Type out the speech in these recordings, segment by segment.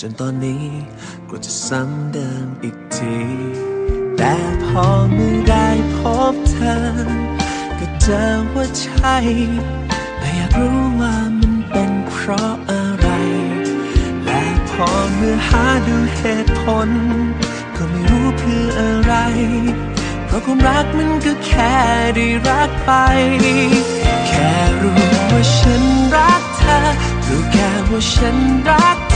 จนตอนนี้กลัวจะซ้ำเดิมอีกที แต่พอเมื่อได้พบเธอ ก็เจอว่าใช่แต่อยากรู้ว่ามันเป็นเพราะอะไร และพอเมื่อหาดูเหตุผล ก็ไม่รู้เพื่ออะไร เพราะความรักมันก็แค่ได้รักไป แค่รู้ว่าฉันรักเธอรู้แค่ว่าฉันรัก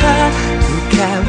อ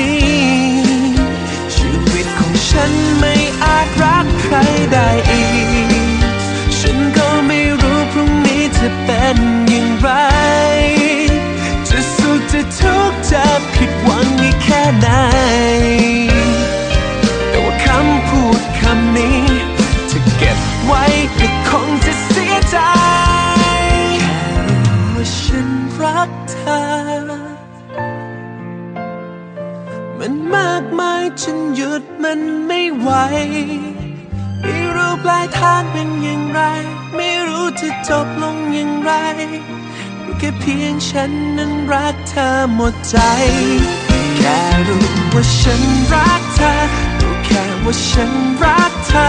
นี้ ชีวิตของฉันไม่อาจรักใครได้อีก ฉันก็ไม่รู้พรุ่งนี้จะเป็น มันมากมายจนหยุดมันไม่ไหว ไม่รู้ปลายทางเป็นอย่างไร ไม่รู้จะจบลงอย่างไรรู้แค่เพียงฉันนั้นรักเธอหมดใจ แค่รู้ว่าฉันรักเธอรู้แค่ว่าฉันรักเธอ